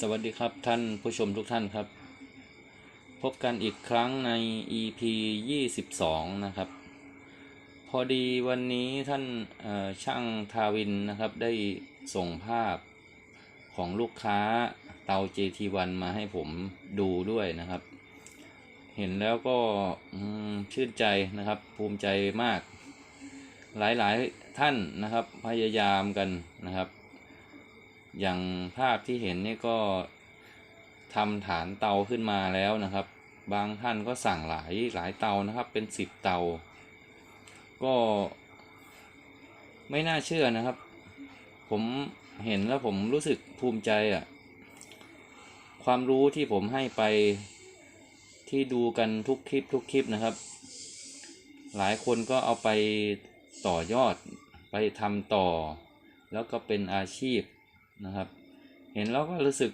สวัสดีครับท่านผู้ชมทุกท่านครับ พบกันอีกครั้งใน EP 22 นะครับ พอดีวันนี้ท่านช่างทาวินนะครับได้ส่งภาพของลูกค้าเตา JT1 มาให้ผมดูด้วยนะครับ เห็นแล้วก็ชื่นใจนะครับภูมิใจมาก หลายๆท่านนะครับพยายามกันนะครับ อย่างภาพที่เห็นนี่ก็ทำฐานเตาขึ้นมาแล้วนะครับ บางท่านก็สั่งหลายหลายเตานะครับ เป็นสิบเตา ก็ไม่น่าเชื่อนะครับ ผมเห็นแล้วผมรู้สึกภูมิใจอะ่ะ ความรู้ที่ผมให้ไปที่ดูกันทุกคลิปทุกคลิปนะครับ หลายคนก็เอาไปต่อยอดไปทำต่อ แล้วก็เป็นอาชีพ นะครับ เห็นแล้วก็รู้สึก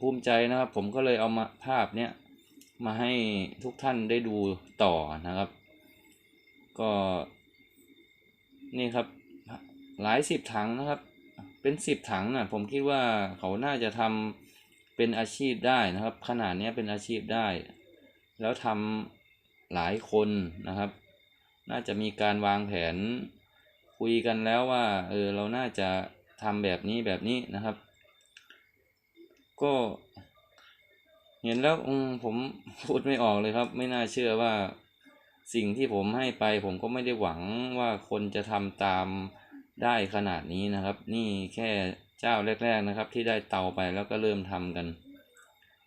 ภูมิใจนะครับ ผมก็เลยเอามาภาพเนี้ยมาให้ทุกท่านได้ดูต่อนะครับ ก็นี่ครับหลายสิบถังนะครับ เป็นสิบถังนะผมคิดว่าเขาน่าจะทำเป็นอาชีพได้นะครับ ขนาดเนี้ยเป็นอาชีพได้ แล้วทำหลายคนนะครับ น่าจะมีการวางแผนคุยกันแล้วว่าเออเราน่าจะ ทำแบบนี้แบบนี้นะครับ ก็ เห็นแล้วอืมผมพูดไม่ออกเลยครับ ไม่น่าเชื่อว่าสิ่งที่ผมให้ไป ผมก็ไม่ได้หวังว่าคนจะทำตามได้ขนาดนี้นะครับ นี่แค่เจ้าแรก ๆนะครับ ที่ได้เตาไปแล้วก็เริ่มทำกัน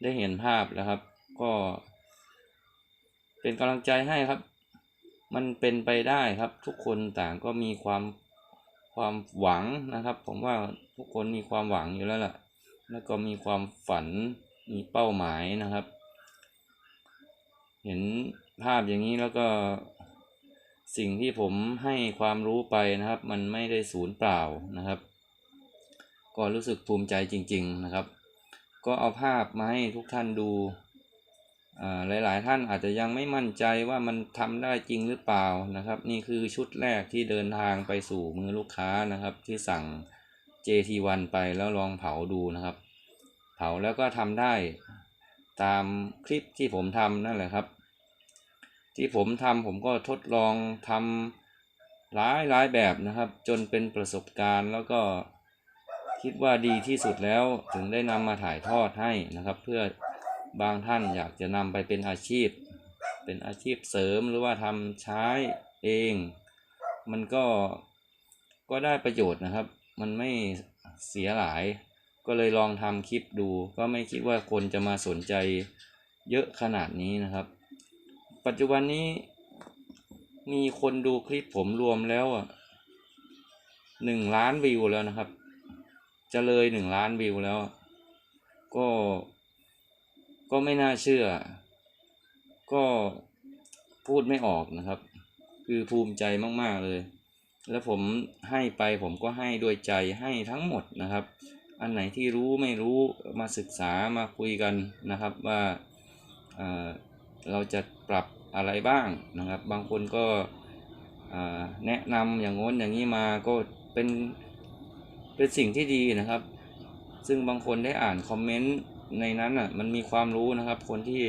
ได้เห็นภาพแล้วครับ ก็ เป็นกำลังใจให้ครับ มันเป็นไปได้ครับ ทุกคนต่างก็มีความ ความหวังนะครับ ผมว่าทุกคนมีความหวังอยู่แล้วล่ะ แล้วก็มีความฝันมีเป้าหมายนะครับ เห็นภาพอย่างนี้แล้วก็สิ่งที่ผมให้ความรู้ไปนะครับ มันไม่ได้สูญเปล่านะครับ ก็รู้สึกภูมิใจจริง ๆนะครับ ก็เอาภาพมาให้ทุกท่านดู หลาย ๆ ท่านอาจจะยังไม่มั่นใจว่ามันทำได้จริงหรือเปล่านะครับ นี่คือชุดแรกที่เดินทางไปสู่มือลูกค้านะครับ ที่สั่ง JT1 ไปแล้วลองเผาดูนะครับ เผาแล้วก็ทำได้ตามคลิปที่ผมทำนั่นแหละครับ ที่ผมทำผมก็ทดลองทำหลายหลายแบบนะครับ จนเป็นประสบการณ์แล้วก็คิดว่าดีที่สุดแล้วถึงได้นำมาถ่ายทอดให้นะครับ เพื่อ บางท่านอยากจะนำไปเป็นอาชีพ เป็นอาชีพเสริมหรือว่าทำใช้เอง มันก็ก็ได้ประโยชน์นะครับ มันไม่เสียหลาย ก็เลยลองทำคลิปดู ก็ไม่คิดว่าคนจะมาสนใจเยอะขนาดนี้นะครับ ปัจจุบันนี้มีคนดูคลิปผมรวมแล้วอะหนึ่งล้านวิวแล้วนะครับ จะเลยหนึ่งล้านวิวแล้ว ก็ ก็ไม่น่าเชื่อ ก็พูดไม่ออกนะครับ คือภูมิใจมากๆเลย แล้วผมให้ไปผมก็ให้ด้วยใจให้ทั้งหมดนะครับ อันไหนที่รู้ไม่รู้มาศึกษามาคุยกันนะครับว่าเเราจะปรับอะไรบ้างนะครับ บางคนก็แนะนำอย่างง้นอย่างนี้มาก็เป็นเป็นสิ่งที่ดีนะครับ ซึ่งบางคนได้อ่านคอมเมนต์ ในนั้นอะมันมีความรู้นะครับ คนที่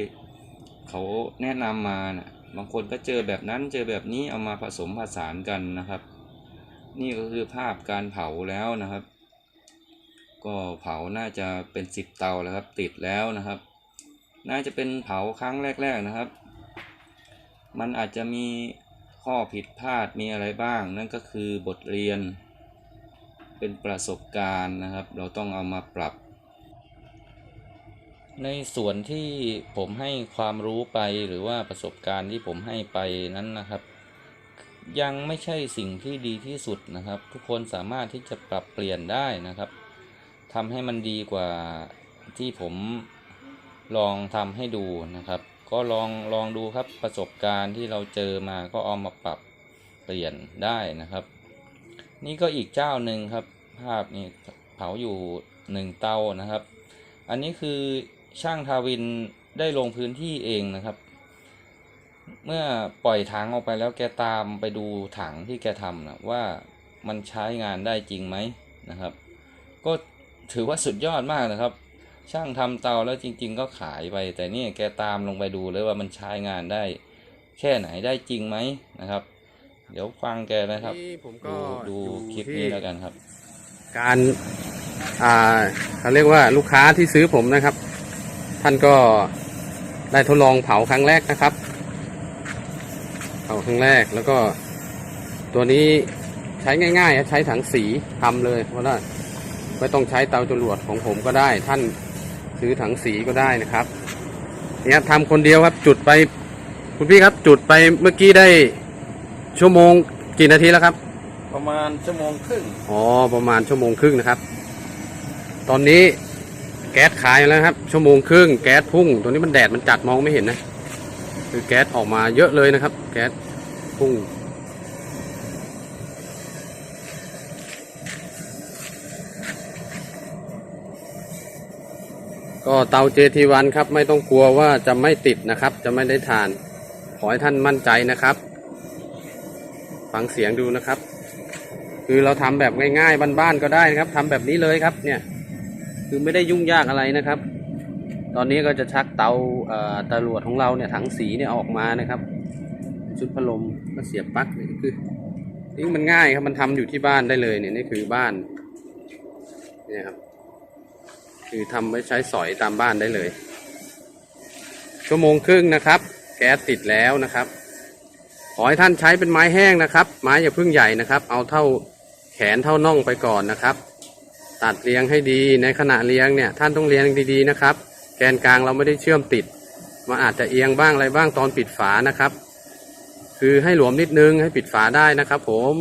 เขาแนะนำมาน่ะบางคนก็เจอแบบนั้นเจอแบบนี้เอามาผสมผสานกันนะครับ นี่ก็คือภาพการเผาแล้วนะครับ ก็เผาน่าจะเป็นสิบเตาแล้วครับ ติดแล้วนะครับ น่าจะเป็นเผาครั้งแรก ๆนะครับ มันอาจจะมีข้อผิดพลาดมีอะไรบ้าง นั่นก็คือบทเรียน เป็นประสบการณ์นะครับ เราต้องเอามาปรับ ในส่วนที่ผมให้ความรู้ไปหรือว่าประสบการณ์ที่ผมให้ไปนั้นนะครับ ยังไม่ใช่สิ่งที่ดีที่สุดนะครับ ทุกคนสามารถที่จะปรับเปลี่ยนได้นะครับทำให้มันดีกว่าที่ผมลองทำให้ดูนะครับ ก็ลองลองดูครับประสบการณ์ที่เราเจอมาก็เอามาปรับเปลี่ยนได้นะครับ นี่ก็อีกเจ้าหนึ่งครับ ภาพนี่เผาอยู่หนึ่งเตานะครับ อันนี้คือ ช่างทาวินได้ลงพื้นที่เองนะครับ เมื่อปล่อยถังออกไปแล้วแกตามไปดูถังที่แกทำนะว่ามันใช้งานได้จริงไหมนะครับ ก็ถือว่าสุดยอดมากนะครับ ช่างทำเตาแล้วจริง ๆ ก็ขายไป แต่เนี่ยแกตามลงไปดูเลยว่ามันใช้งานได้ แค่ไหนได้จริงไหมนะครับ เดี๋ยวฟังแกนะครับนี่ผมก็ดูดูอยู่คลิปที่นี้แล้วกันครับ การอ่าเขาเรียกว่าลูกค้าที่ซื้อผมนะครับ ท่านก็ได้ทดลองเผาครั้งแรกนะครับ เผาครั้งแรกแล้วก็ ตัวนี้ใช้ง่ายๆครับใช้ถังสีทำเลยเพราะว่าไม่ต้องใช้เตาจรวดของผมก็ได้ ท่านซื้อถังสีก็ได้นะครับเนี่ยทำคนเดียวครับ จุดไปคุณพี่ครับ จุดไปเมื่อกี้ได้ชั่วโมงกี่นาทีแล้วครับ ประมาณชั่วโมงครึ่งอ๋อประมาณชั่วโมงครึ่งนะครับ ตอนนี้ แก๊สขายแล้วครับ ชั่วโมงครึ่งแก๊สพุ่ง ตัวนี้มันแดดมันจัดมองไม่เห็นนะ คือแก๊สออกมาเยอะเลยนะครับ แก๊สพุ่งก็เตา JT1 ครับ ไม่ต้องกลัวว่าจะไม่ติดนะครับ จะไม่ได้ทาน ขอให้ท่านมั่นใจนะครับ ฟังเสียงดูนะครับ คือเราทำแบบง่ายๆบ้านๆก็ได้นะครับทำแบบนี้เลยครับเนี่ย คือไม่ได้ยุ่งยากอะไรนะครับ ตอนนี้ก็จะชักเตาเตารวดของเราเนี่ยถังสีเนี่ยออกมานะครับ ชุดพัดลมก็เสียบปลั๊กนี่คือนี่มันง่ายครับมันทำอยู่ที่บ้านได้เลยเนี่ยนี่คือบ้านเนี่ยครับคือทำไว้ใช้สอยตามบ้านได้เลย ชั่วโมงครึ่งนะครับ แก๊สติดแล้วนะครับ ขอให้ท่านใช้เป็นไม้แห้งนะครับ ไม้อย่าเพิ่งใหญ่นะครับ เอาเท่าแขนเท่าน่องไปก่อนนะครับ ตัดเรียงให้ดีในขณะเรียงเนี่ยท่านต้องเรียงดีๆนะครับ แกนกลางเราไม่ได้เชื่อมติดมันอาจจะเอียงบ้างอะไรบ้างตอนปิดฝานะครับ คือให้หลวมนิดนึงให้ปิดฝาได้นะครับ ผม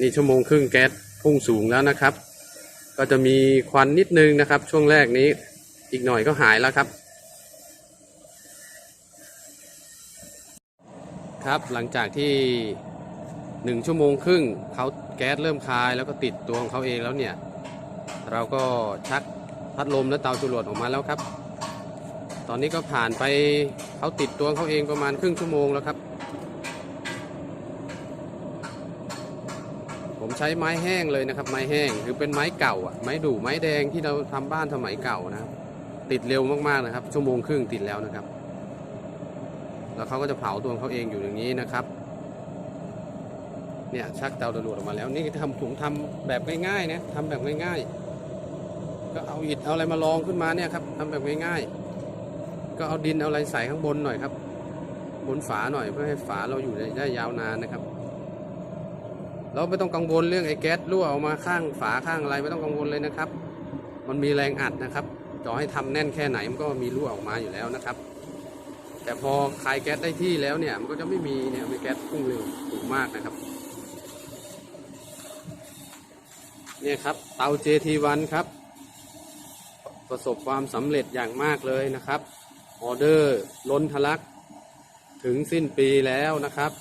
นี่ชั่วโมงครึ่งแก๊สพุ่งสูงแล้วนะครับ ก็จะมีควันนิดนึงนะครับ ช่วงแรกนี้อีกหน่อยก็หายแล้วครับ ครับหลังจากที่ หนึ่งชั่วโมงครึ่งเขาแก๊สเริ่มคายแล้วก็ติดตัวของเขาเองแล้วเนี่ย เราก็ชักพัดลมและเตาจรวดออกมาแล้วครับ ตอนนี้ก็ผ่านไปเขาติดตัวเขาเองประมาณครึ่งชั่วโมงแล้วครับ ผมใช้ไม้แห้งเลยนะครับ ไม้แห้งคือเป็นไม้เก่าอะไม้ดูไม้แดงที่เราทำบ้านสมัยเก่านะครับ ติดเร็วมากๆนะครับ ชั่วโมงครึ่งติดแล้วนะครับ แล้วเขาก็จะเผาตัวเขาเองอยู่อย่างนี้นะครับ เนี่ยชักเตาตรวจออกมาแล้ว นี่ทำถุงทำแบบง่ายๆนะทำแบบง่าย ๆ ก็เอาอิฐเอาอะไรมาลองขึ้นมาเนี่ยครับทำแบบง่ายๆ ก็เอาดินเอาอะไรใส่ข้างบนหน่อยครับ บนฝาหน่อยเพื่อให้ฝาเราอยู่ได้ยาวนานนะครับ เราไม่ต้องกังวลเรื่องไอ้แก๊สรั่วออกมาข้างฝาข้างอะไรไม่ต้องกังวลเลยนะครับ มันมีแรงอัดนะครับต่อให้ทำแน่นแค่ไหนมันก็มีรั่วออกมาอยู่แล้วนะครับ แต่พอคลายแก๊สได้ที่แล้วเนี่ยมันก็จะไม่มีเนี่ยมีแก๊สพุ่งเร็วสูงมากนะครับ เนี่ยครับ เตา JT1 ครับ ประสบความสำเร็จอย่างมากเลยนะครับ ออเดอร์ล้นทะลัก ถึงสิ้นปีแล้วนะครับ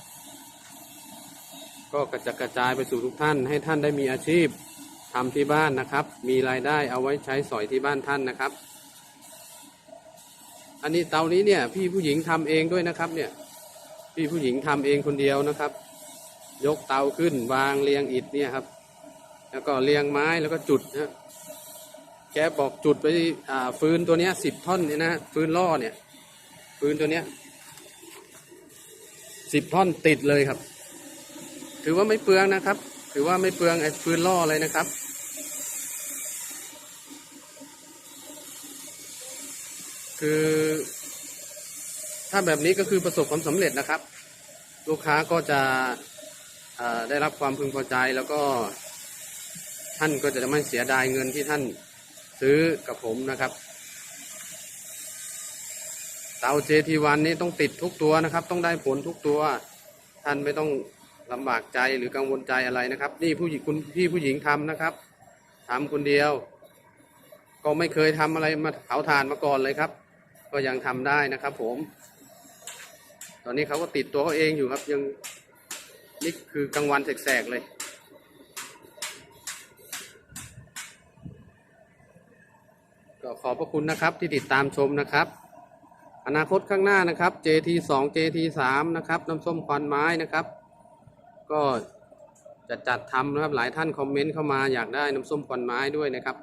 ก็กระจกระจายไปสู่ทุกท่าน ให้ท่านได้มีอาชีพทำที่บ้านนะครับ มีรายได้เอาไว้ใช้สอยที่บ้านท่านนะครับ อันนี้เตานี้เนี่ยพี่ผู้หญิงทำเองด้วยนะครับเนี่ย พี่ผู้หญิงทำเองคนเดียวนะครับ ยกเตาขึ้นวางเรียงอิฐเนี่ยครับ แล้วก็เรียงไม้แล้วก็จุดนะแกบอกจุดไปอ่าฟืนตัวเนี้ยสิบท่อนเนี่ยนะฟืนล่อเนี่ย ฟืนตัวเนี้ยสิบท่อนติดเลยครับ ถือว่าไม่เปลืองนะครับ ถือว่าไม่เปลืองไอ้ฟืนล่อเลยนะครับคือ ถ้าแบบนี้ก็คือประสบความสำเร็จนะครับ ลูกค้าก็จะได้รับความพึงพอใจแล้วก็ ท่านก็จะไม่เสียดายเงินที่ท่านซื้อกับผมนะครับ เตา JT1 นี่ต้องติดทุกตัวนะครับ ต้องได้ผลทุกตัว ท่านไม่ต้องลำบากใจหรือกังวลใจอะไรนะครับ นี่ผู้หญิงคุณพี่ผู้หญิงทำนะครับทำคนเดียว ก็ไม่เคยทำอะไรมาเผาถ่านมาก่อนเลยครับ ก็ยังทำได้นะครับ ผม ตอนนี้เขาก็ติดตัวเขาเองอยู่ครับยังนี่คือกลางวันแสกๆเลย ขอบพระคุณนะครับที่ติดตามชมนะครับ อนาคตข้างหน้านะครับ JT 2 JT 3นะครับน้ำส้มควันไม้นะครับ ก็จะจัดทำนะครับหลายท่านคอมเมนต์เข้ามาอยากได้น้ำส้มควันไม้ด้วยนะครับ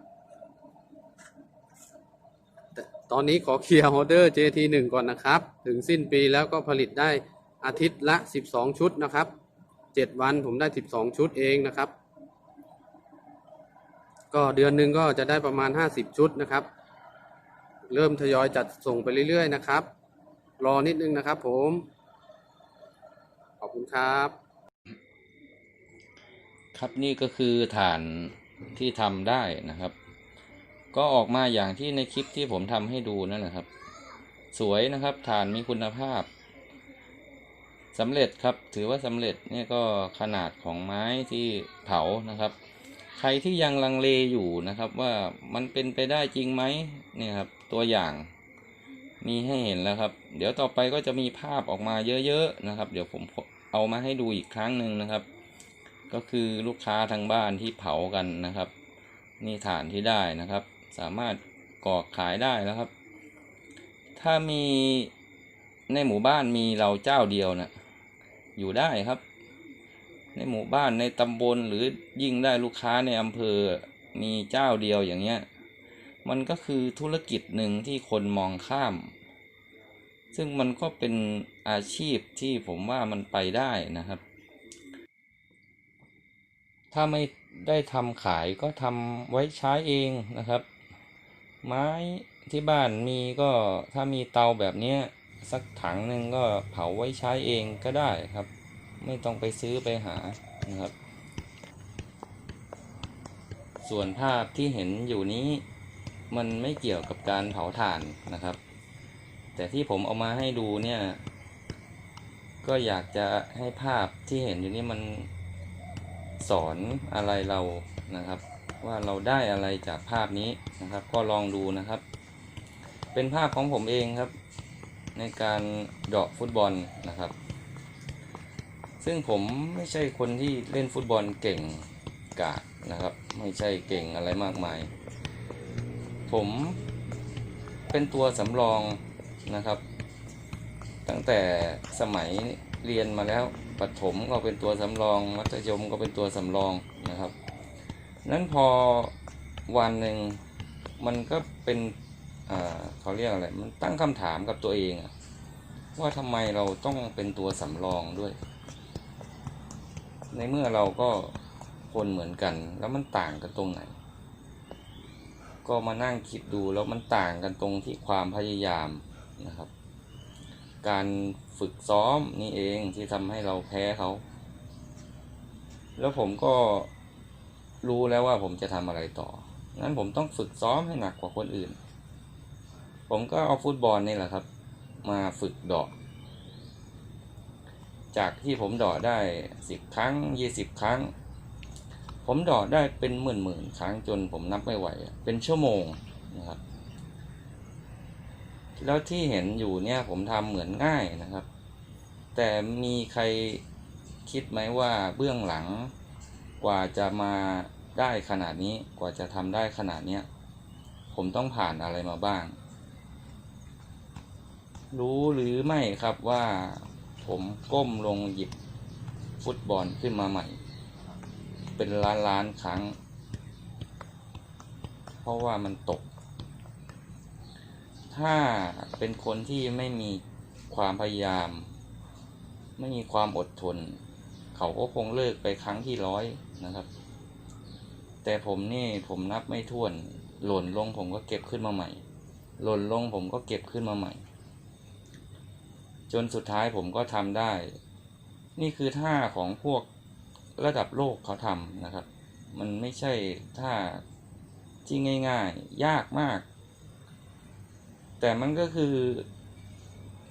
แต่ตอนนี้ขอเคลียร์ออเดอร์ JT1 ก่อนนะครับ ถึงสิ้นปีแล้วก็ผลิตได้อาทิตย์ละ 12 ชุดนะครับ 7 วันผมได้ 12 ชุดเองนะครับ ก็เดือนหนึ่งก็จะได้ประมาณ 50 ชุดนะครับ เริ่มทยอยจัดส่งไปเรื่อยๆนะครับ รอนิดนึงนะครับผม ขอบคุณครับ ครับนี่ก็คือฐานที่ทำได้นะครับ ก็ออกมาอย่างที่ในคลิปที่ผมทำให้ดูนั่นแหละครับ สวยนะครับฐานมีคุณภาพสำเร็จครับถือว่าสำเร็จเนี่ยก็ขนาดของไม้ที่เผานะครับ ใครที่ยังลังเลอยู่นะครับว่ามันเป็นไปได้จริงไหมเนี่ยครับตัวอย่างมีให้เห็นแล้วครับ เดี๋ยวต่อไปก็จะมีภาพออกมาเยอะๆนะครับ เดี๋ยวผมเอามาให้ดูอีกครั้งหนึ่งนะครับ ก็คือลูกค้าทางบ้านที่เผากันนะครับ นี่ฐานที่ได้นะครับ สามารถกรอขายได้แล้วครับ ถ้ามีในหมู่บ้านมีเราเจ้าเดียวนะอยู่ได้ครับ ในหมู่บ้านในตำบลหรือยิ่งได้ลูกค้าในอำเภอมีเจ้าเดียวอย่างเงี้ย มันก็คือธุรกิจหนึ่งที่คนมองข้าม ซึ่งมันก็เป็นอาชีพที่ผมว่ามันไปได้นะครับ ถ้าไม่ได้ทำขายก็ทำไว้ใช้เองนะครับ ไม้ที่บ้านมีก็ถ้ามีเตาแบบนี้สักถังหนึ่งก็เผาไว้ใช้เองก็ได้ครับ ไม่ต้องไปซื้อไปหานะครับ ส่วนภาพที่เห็นอยู่นี้มันไม่เกี่ยวกับการเผาถ่านนะครับ แต่ที่ผมเอามาให้ดูเนี่ย ก็อยากจะให้ภาพที่เห็นอยู่นี่มันสอนอะไรเรานะครับ ว่าเราได้อะไรจากภาพนี้นะครับ ก็ลองดูนะครับ เป็นภาพของผมเองครับ ในการเดาะฟุตบอลนะครับ ซึ่งผมไม่ใช่คนที่เล่นฟุตบอลเก่งกาจนะครับ ไม่ใช่เก่งอะไรมากมาย ผมเป็นตัวสำรองนะครับ ตั้งแต่สมัยเรียนมาแล้วปฐมก็เป็นตัวสำรอง มัธยมก็เป็นตัวสำรองนะครับ นั้นพอวันหนึ่งมันก็เป็นอ่าเขาเรียกอะไร มันตั้งคำถามกับตัวเองว่าทำไมเราต้องเป็นตัวสำรองด้วย ในเมื่อเราก็คนเหมือนกัน แล้วมันต่างกันตรงไหน ก็มานั่งคิดดูแล้วมันต่างกันตรงที่ความพยายามนะครับ การฝึกซ้อมนี่เองที่ทำให้เราแพ้เขา แล้วผมก็รู้แล้วว่าผมจะทำอะไรต่อ งั้นผมต้องฝึกซ้อมให้หนักกว่าคนอื่น ผมก็เอาฟุตบอลนี่แหละครับ มาฝึกเดอก จากที่ผมดอดได้สิบครั้งยี่สิบครั้ง ผมดอดได้เป็นหมื่นหมื่นครั้งจนผมนับไม่ไหว เป็นชั่วโมงนะครับ แล้วที่เห็นอยู่เนี่ยผมทำเหมือนง่ายนะครับ แต่มีใครคิดไหมว่าเบื้องหลังกว่าจะมาได้ขนาดนี้กว่าจะทำได้ขนาดเนี้ยผมต้องผ่านอะไรมาบ้าง รู้หรือไม่ครับว่า ผมก้มลงหยิบฟุตบอลขึ้นมาใหม่ เป็นล้านล้านครั้ง เพราะว่ามันตก ถ้าเป็นคนที่ไม่มีความพยายาม ไม่มีความอดทน เขาก็คงเลิกไปครั้งที่ร้อยนะครับ แต่ผมนี่ผมนับไม่ถ้วน หล่นลงผมก็เก็บขึ้นมาใหม่ หล่นลงผมก็เก็บขึ้นมาใหม่ จนสุดท้ายผมก็ทำได้ นี่คือท่าของพวกระดับโลกเขาทำนะครับ มันไม่ใช่ท่าที่ง่าย ๆ ยากมาก แต่มันก็คือ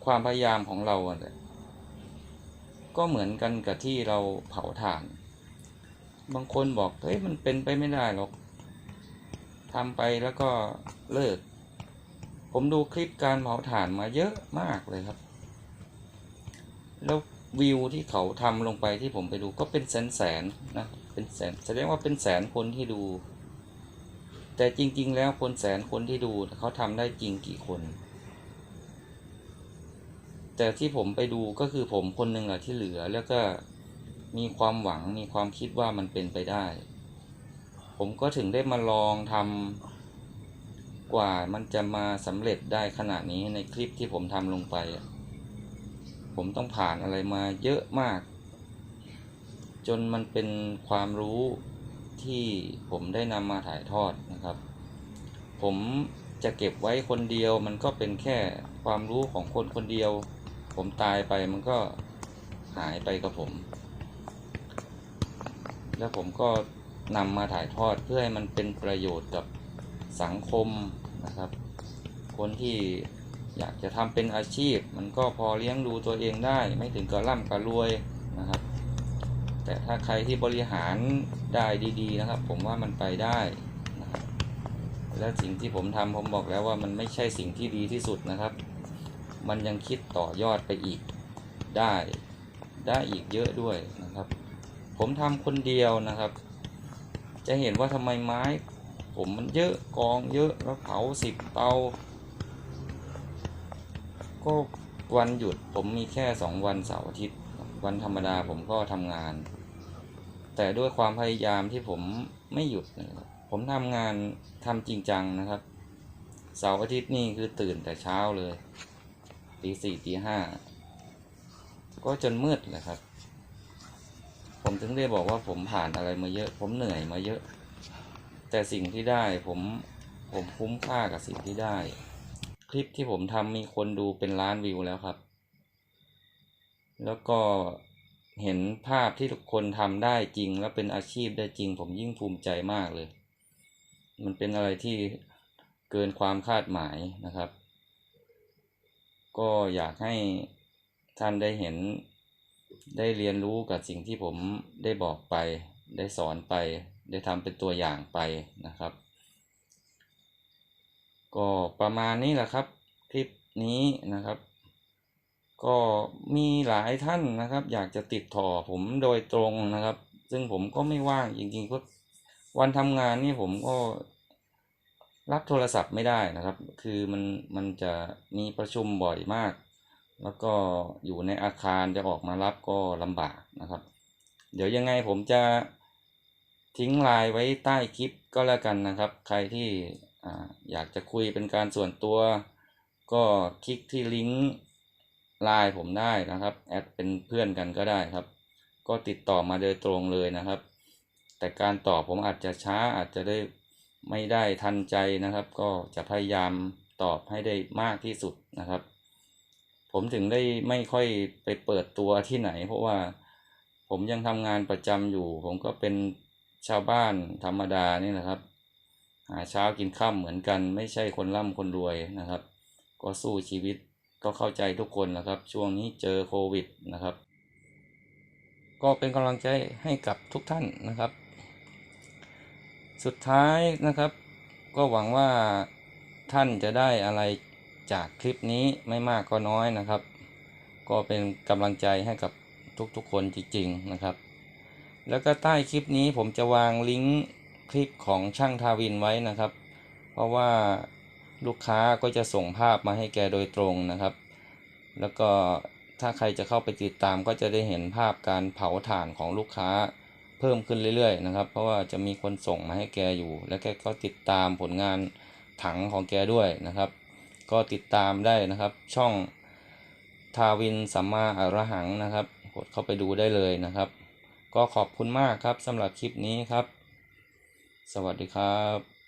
ความพยายามของเราแหละก็เหมือนกันกับที่เราเผาถ่าน บางคนบอก เฮ้ย มันเป็นไปไม่ได้หรอกทำไปแล้วก็เลิก ผมดูคลิปการเผาถ่านมาเยอะมากเลยครับ แล้ววิวที่เขาทำลงไปที่ผมไปดูก็เป็นแสนแสนนะเป็นแสนแสดงว่าเป็นแสนคนที่ดู แต่จริง ๆ แล้วคนแสนคนที่ดูเขาทำได้จริงกี่คน แต่ที่ผมไปดูก็คือผมคนหนึ่งแหละที่เหลือแล้วก็มีความหวังมีความคิดว่ามันเป็นไปได้ ผมก็ถึงได้มาลองทำกว่ามันจะมาสำเร็จได้ขนาดนี้ในคลิปที่ผมทำลงไปอะ ผมต้องผ่านอะไรมาเยอะมาก จนมันเป็นความรู้ที่ผมได้นำมาถ่ายทอดนะครับ ผมจะเก็บไว้คนเดียวมันก็เป็นแค่ความรู้ของคนคนเดียว ผมตายไปมันก็หายไปกับผม แล้วผมก็นำมาถ่ายทอดเพื่อให้มันเป็นประโยชน์กับสังคมนะครับ คนที่ อยากจะทำเป็นอาชีพ มันก็พอเลี้ยงดูตัวเองได้ ไม่ถึงกับร่ำกับรวยนะครับ แต่ถ้าใครที่บริหารได้ดีๆนะครับ ผมว่ามันไปได้นะครับและสิ่งที่ผมทำผมบอกแล้วว่ามันไม่ใช่สิ่งที่ดีที่สุดนะครับ มันยังคิดต่อยอดไปอีกได้ได้อีกเยอะด้วยนะครับ ผมทำคนเดียวนะครับ จะเห็นว่าทำไมไม้ ผมมันเยอะกองเยอะแล้วเผาสิบเตา ก็วันหยุดผมมีแค่สองวันเสาร์อาทิตย์ วันธรรมดาผมก็ทำงาน แต่ด้วยความพยายามที่ผมไม่หยุดนะครับผมทำงานทำจริงจังนะครับเสาร์อาทิตย์นี่คือตื่นแต่เช้าเลยตีสี่ตีห้าก็จนมืดแหละครับ ผมถึงได้บอกว่าผมผ่านอะไรมาเยอะ ผมเหนื่อยมาเยอะ แต่สิ่งที่ได้ผมผมคุ้มค่ากับสิ่งที่ได้ คลิปที่ผมทำมีคนดูเป็นล้านวิวแล้วครับ แล้วก็เห็นภาพที่ทุกคนทำได้จริง แล้วเป็นอาชีพได้จริง ผมยิ่งภูมิใจมากเลย มันเป็นอะไรที่เกินความคาดหมายนะครับ ก็อยากให้ท่านได้เห็นได้เรียนรู้กับสิ่งที่ผมได้บอกไป ได้สอนไป ได้ทำเป็นตัวอย่างไปนะครับ ก็ประมาณนี้แหละครับ คลิปนี้นะครับ ก็มีหลายท่านนะครับ อยากจะติดต่อผมโดยตรงนะครับ ซึ่งผมก็ไม่ว่างจริงๆเพราะวันทำงานนี่ผมก็รับโทรศัพท์ไม่ได้นะครับ คือมันมันจะมีประชุมบ่อยมาก แล้วก็อยู่ในอาคารจะออกมารับก็ลำบากนะครับ เดี๋ยวยังไงผมจะทิ้งไลน์ไว้ใต้คลิปก็แล้วกันนะครับ ใครที่ อยากจะคุยเป็นการส่วนตัว ก็คลิกที่ลิงก์ไลน์ผมได้นะครับ แอดเป็นเพื่อนกันก็ได้ครับ ก็ติดต่อมาโดยตรงเลยนะครับ แต่การตอบผมอาจจะช้าอาจจะได้ไม่ได้ทันใจนะครับ ก็จะพยายามตอบให้ได้มากที่สุดนะครับ ผมถึงได้ไม่ค่อยไปเปิดตัวที่ไหน เพราะว่าผมยังทำงานประจำอยู่ ผมก็เป็นชาวบ้านธรรมดานี่นะครับ หาเช้ากินข้าเหมือนกัน ไม่ใช่คนร่ำคนรวยนะครับ ก็สู้ชีวิตก็เข้าใจทุกคนนะครับ ช่วงนี้เจอโควิดนะครับ ก็เป็นกำลังใจให้กับทุกท่านนะครับ สุดท้ายนะครับ ก็หวังว่าท่านจะได้อะไรจากคลิปนี้ไม่มากก็น้อยนะครับ ก็เป็นกำลังใจให้กับทุกๆคนจริงๆนะครับ แล้วก็ใต้คลิปนี้ผมจะวางลิงก์ คลิปของช่างทาวินไว้นะครับ เพราะว่าลูกค้าก็จะส่งภาพมาให้แกโดยตรงนะครับ แล้วก็ถ้าใครจะเข้าไปติดตามก็จะได้เห็นภาพการเผาถ่านของลูกค้าเพิ่มขึ้นเรื่อยๆนะครับ เพราะว่าจะมีคนส่งมาให้แกอยู่ และแกก็ติดตามผลงานถังของแกด้วยนะครับ ก็ติดตามได้นะครับ ช่องทาวินสัมมาอรหังนะครับ กดเข้าไปดูได้เลยนะครับ ก็ขอบคุณมากครับสำหรับคลิปนี้ครับ สวัสดีครับ